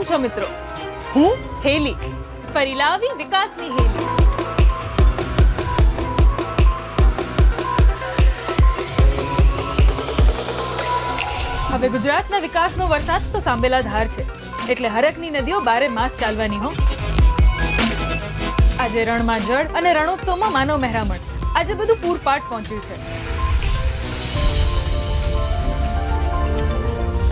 કેમ છો મિત્રો? હું? હેલી. પરિલાવી વિકાસની હેલી. હવે ગુજરાતના વિકાસનો વરસાદ તો સાંભેલા ધાર છે. એટલે હરકની નદીઓ બારે માસ ચાલવાની હો. આજે રણમાં જળ અને રણોત્સવમાં માનવ મહેરામણ. આજે બધું પૂરપાટ પહોંચ્યું છે.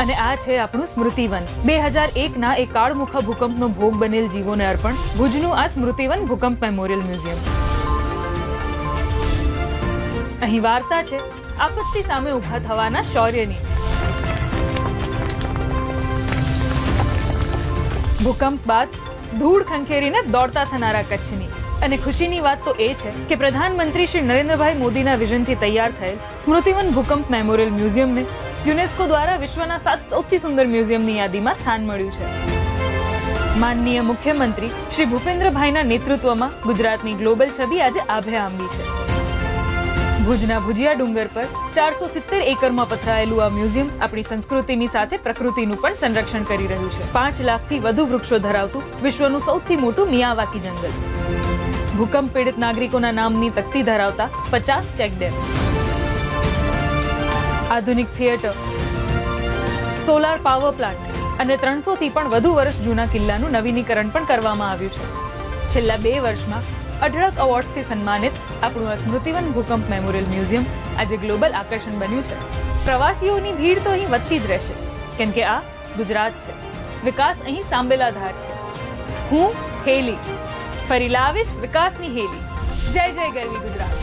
અને આ છે આપણું સ્મૃતિવન. બે હજાર એકના એક કાળમુખા ભૂકંપનો ભોગ બનેલ જીવોને અર્પણ ભુજનું આ સ્મૃતિવન ભૂકંપ મેમોરિયલ મ્યુઝિયમ. અહીં વાર્તા છે, આપત્તિ સામે ઊભા થવાના શૌર્યની. ભૂકંપ બાદ ધૂળ ખંખેરીને દોડતા થનારા કચ્છની. અને ખુશીની વાત તો એ છે કે પ્રધાનમંત્રી શ્રી નરેન્દ્રભાઈ મોદીના વિઝનથી તૈયાર થયેલ સ્મૃતિવન ભૂકંપ મેમોરિયલ મ્યુઝિયમને યુનેસ્કો દ્વારા વિશ્વના સાત સૌથી સુંદર મ્યુઝિયમની યાદીમાં સ્થાન મળ્યું છે. માનનીય મુખ્યમંત્રી શ્રી ભૂપેન્દ્રભાઈના નેતૃત્વમાં ગુજરાતની ગ્લોબલ છબી આજે આભે આંબી છે. ભુજના ભુજિયા ડુંગર પર ચારસો સિત્તેર એકરમાં પથરાયેલું આ મ્યુઝિયમ આપણી સંસ્કૃતિની સાથે પ્રકૃતિનું પણ સંરક્ષણ કરી રહ્યું છે. પાંચ લાખથી વધુ વૃક્ષો ધરાવતું વિશ્વનું સૌથી મોટું મિયાવાકી જંગલ. ભૂકંપ પીડિત નાગરિકોના નામની તકતી ધરાવતા પચાસ ચેકડેમ. આધુનિક થિયેટર, સોલાર પાવર પ્લાન્ટ અને ત્રણસોથી પણ વધુ વર્ષ જૂના કિલ્લાનું નવીનીકરણ પણ કરવામાં આવ્યું છે. છેલ્લા બે વર્ષમાં અઢળક એવોર્ડ્સથી સન્માનિત આપણું આ સ્મૃતિવન ભૂકંપ મેમોરિયલ મ્યુઝિયમ આજે ગ્લોબલ આકર્ષણ બન્યું છે. પ્રવાસીઓની ભીડ તો અહીં વધતી જ રહેશે, કેમ કે આ ગુજરાત છે. વિકાસ અહીં સાંભેલા ધાર છે. હું હેલી, ફરી લાવીશ વિકાસની હેલી. જય જય ગરવી ગુજરાત.